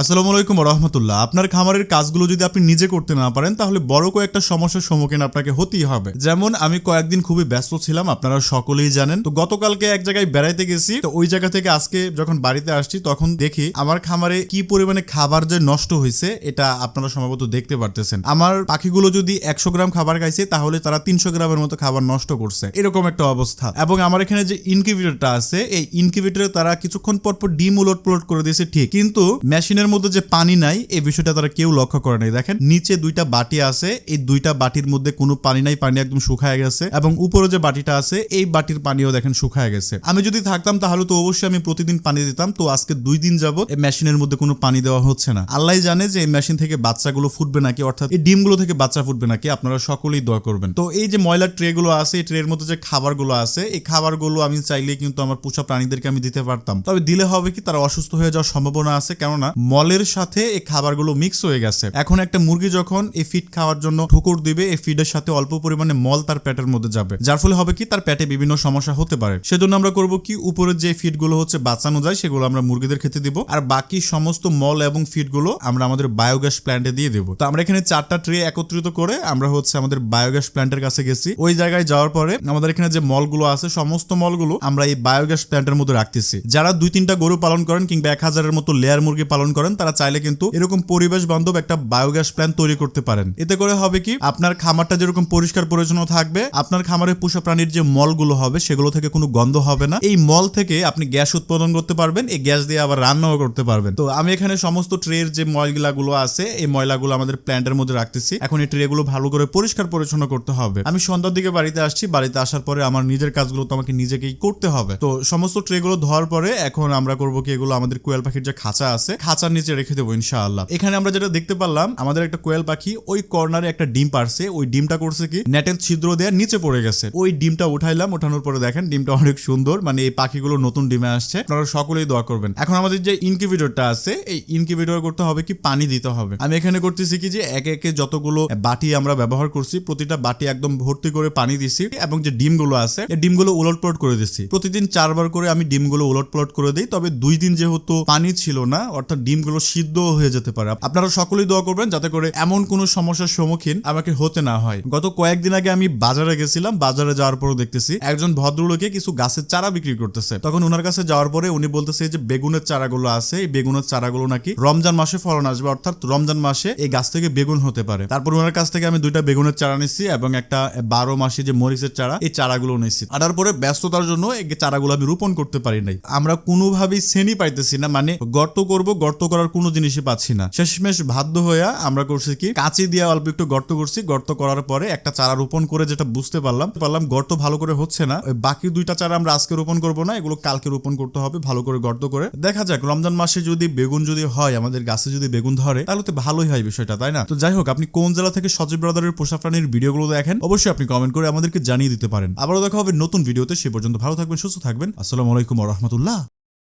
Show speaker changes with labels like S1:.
S1: আসসালামু আলাইকুম রহমতুল্লাহ আপনার খামারের কাজগুলো যদি আপনি নিজে করতে না পারেন, তাহলে বড় কয়েকটা সমস্যার সম্মুখীন আপনাকে হতেই হবে। যেমন, আমি কয়েকদিন খুবই ব্যস্ত ছিলাম, আপনারা সকলেই জানেন। তো গতকালকে এক জায়গায় বেড়াইতে গেছি। তো ওই জায়গা থেকে আজকে যখন বাড়িতে আসছি, তখন দেখি আমার খামারে কি পরিমাণে খাবার যে নষ্ট হয়েছে, এটা আপনারা সম্ভবত দেখতে পারতেছেন। আমার পাখিগুলো যদি একশো গ্রাম খাবার খাইছে, তাহলে তারা তিনশো গ্রামের মতো খাবার নষ্ট করছে। এরকম একটা অবস্থা। এবং আমার এখানে যে ইনকিউবেটরটা আছে, এই ইনকিউবেটরে তারা কিছুক্ষণ পর পর ডিম উলট করে দিয়েছে, ঠিক। কিন্তু মেশিনের মধ্যে যে পানি নাই, এই বিষয়টা তারা কেউ লক্ষ্য করে নাই। দেখেন, নিচে দুইটা বাটি আছে, এই দুইটা বাটির মধ্যে কোনো পানি নাই, পানি একদম শুকায় গেছে, এবং উপরে যে বাটিটা আছে, এই বাটির পানিও দেখেন শুকায় গেছে। আমি যদি থাকতাম, তাহলে তো অবশ্যই আমি প্রতিদিন পানি দিতাম, তো আজকে দুই দিন যাব এই মেশিনের মধ্যে কোনো পানি দেওয়া হচ্ছে না। আল্লাহ জানে যে এই মেশিন থেকে বাচ্চাগুলো ফুটবে নাকি, অর্থাৎ এই ডিমগুলো থেকে বাচ্চা ফুটবে নাকি, আপনারা সকলেই দোয়া করবেন। তো এই যে ময়লার ট্রে গুলো আছে, এই ট্রের মধ্যে যে খাবারগুলো আছে, এই খাবারগুলো আমি চাইলে কিন্তু আমার পোষা প্রাণীদেরকে আমি দিতে পারতাম। তবে দিলে হবে কি, তারা অসুস্থ হয়ে যাওয়ার সম্ভাবনা আছে, কেননা মলের সাথে এই খাবারগুলো মিক্স হয়ে গেছে। এখন একটা মুরগি যখন এই ফিড খাওয়ার জন্য ঠুকুর দিবে, এই ফিডের সাথে অল্প পরিমাণে মল তার পেটের মধ্যে যাবে। যার ফলে হবে কি, তার পেটে বিভিন্ন সমস্যা হতে পারে। সেজন্য আমরা করব কি উপরের যে ফিডগুলো হচ্ছে বাঁচানো যায়, সেগুলো আমরা মুরগিদের খেতে দিব। আর বাকি সমস্ত মল এবং ফিডগুলো আমরা আমাদের বায়োগ্যাস প্ল্যান্টে দিয়ে দেবো। তো আমরা এখানে চারটা ট্রে একত্রিত করে আমরা হচ্ছে আমাদের বায়োগ্যাস প্ল্যান্টের কাছে গেছি। ওই জায়গায় যাওয়ার পরে আমাদের এখানে যে মলগুলো আছে, সমস্ত মলগুলো আমরা এই বায়োগ্যাস প্ল্যান্টের মধ্যে রাখতেছি। যারা দুই তিনটা গরু পালন করেন কিংবা এক হাজারের মতো লেয়ার মুরগি পালন করেন তারা চাইলে কিন্তু এরকম পরিবেশ বান্ধব একটা বায়োগ্যাস প্ল্যান্ট তৈরি করতে পারেন। এতে করে হবে কি, আপনার খামারটা যেরকম পরিষ্কার পরিচ্ছন্ন থাকবে, আপনার খামারে পোষা প্রাণীর যে মলগুলো হবে, সেগুলো থেকে কোনো গন্ধ হবে না। এই মল থেকে আপনি গ্যাস উৎপাদন করতে পারবেন, এই গ্যাস দিয়ে আবার রান্নাও করতে পারবেন। তো আমি এখানে সমস্ত ট্রের যে ময়লাগুলো আছে, এই ময়লাগুলো আমাদের প্ল্যান্টের মধ্যে রাখতেছি। এখন এই ট্রেগুলো ভালো করে পরিষ্কার পরিচ্ছন্ন করতে হবে। আমি সন্ধ্যার দিকে বাড়িতে আসছি, বাড়িতে আসার পরে আমার নিজের কাজগুলো তো আমাকে নিজেকেই করতে হবে। তো সমস্ত ট্রেগুলো ধোয়ার পরে এখন আমরা করব কি, এগুলো আমাদের কোয়েল পাখির যে খাঁচা আছে খাঁচার নিচে রেখে দেবো, ইনশাআল্লাহ। এখানে আমরা যেটা দেখতে পারলাম, আমাদের একটা কোয়েল পাখি, ওই কর্নারে একটা ডিম পারছে ওই ডিমটা করছে কি? নেটের ছিদ্র দেওয়ার নিচে পড়ে গেছে। ওই ডিমটা উঠাইলাম, ওঠানোর পরে দেখেন, ডিমটা অনেক সুন্দর। মানে এই পাখিগুলো নতুন ডিমে আসছে। আপনারা সকলেই দোয়া করবেন। এখন আমাদের যে ইনকিউবেটরটা আছে, এই ইনকিউবেটর করতে হবে কি? পানি দিতে হবে। আমি এখানে করতেছি কি যে, একে একে যতগুলো বাটি আমরা ব্যবহার করছি, প্রতিটা বাটি একদম ভর্তি করে পানি দিছি এবং যে ডিমগুলো আছে, এই ডিমগুলো উলট পালট করে দিছি। প্রতিদিন চারবার করে আমি ডিমগুলো উলট পালট করে দিই, তবে দুই দিন যেহেতু পানি ছিল না, অর্থাৎ ডিমগুলো সিদ্ধ হয়ে যেতে পারে। আপনারা সকলেই দোয়া করবেন যাতে করে এমন কোনো সমস্যার সম্মুখীন আমাকে হতে না হয়। গত কয়েকদিন আগে আমি বাজারে গেছিলাম, বাজারে যাওয়ার পরও দেখতেছি একজন ভদ্রলোকে কিছু গাছের চারা বিক্রি করতেছে। তখন ওনার কাছে যাওয়ার পরে উনি বলতেছে যে বেগুনের চারাগুলো আছে, এই বেগুনের চারাগুলো নাকি রমজান মাসে ফলন আসবে, অর্থাৎ রমজান মাসে এই গাছ থেকে বেগুন হতে পারে। তারপর ওনার কাছ থেকে আমি দুইটা বেগুনের চারা নিচ্ছি এবং একটা বারো মাসে যে মরিচের চারা, এই চারাগুলো নিচ্ছি আর পরে ব্যস্ততার জন্য এই চারাগুলো আমি রোপণ করতে পারি নাই। আমরা কোনোভাবেই শ্রেণি পাইতেছি না মানে গর্ত করব, গর্ত করার কোনো জিনিসই পাচ্ছি না। শেষমেশ বাধ্য হয়ে আমরা করছি কি, কাঁচি দিয়ে অল্প একটু গর্ত করছি। গর্ত করার পরে একটা চারা রোপণ করে যেটা বুঝতে পারলাম পারলাম গর্ত ভালো করে হচ্ছে না। বাকি দুইটা চারা আমরা আজকে রোপণ করব না, এগুলো কালকে রোপণ করতে হবে ভালো করে গর্ত করে। দেখা যাক, রমজান মাসে যদি বেগুন যদি হয়, আমাদের গাছে যদি বেগুন ধরে, তাহলে তো ভালোই হয় বিষয়টা, তাই না? তো যাই হোক, আপনি কোন জেলা থেকে সজীব ব্রাদারের পোষা প্রাণীর ভিডিওগুলো দেখেন, অবশ্যই আপনি কমেন্ট করে আমাদেরকে জানিয়ে দিতে পারেন। আবারও দেখা হবে নতুন ভিডিওতে, সে পর্যন্ত ভালো থাকবেন, সুস্থ থাকবেন। আসসালামু আলাইকুম রহমতুল্লাহ।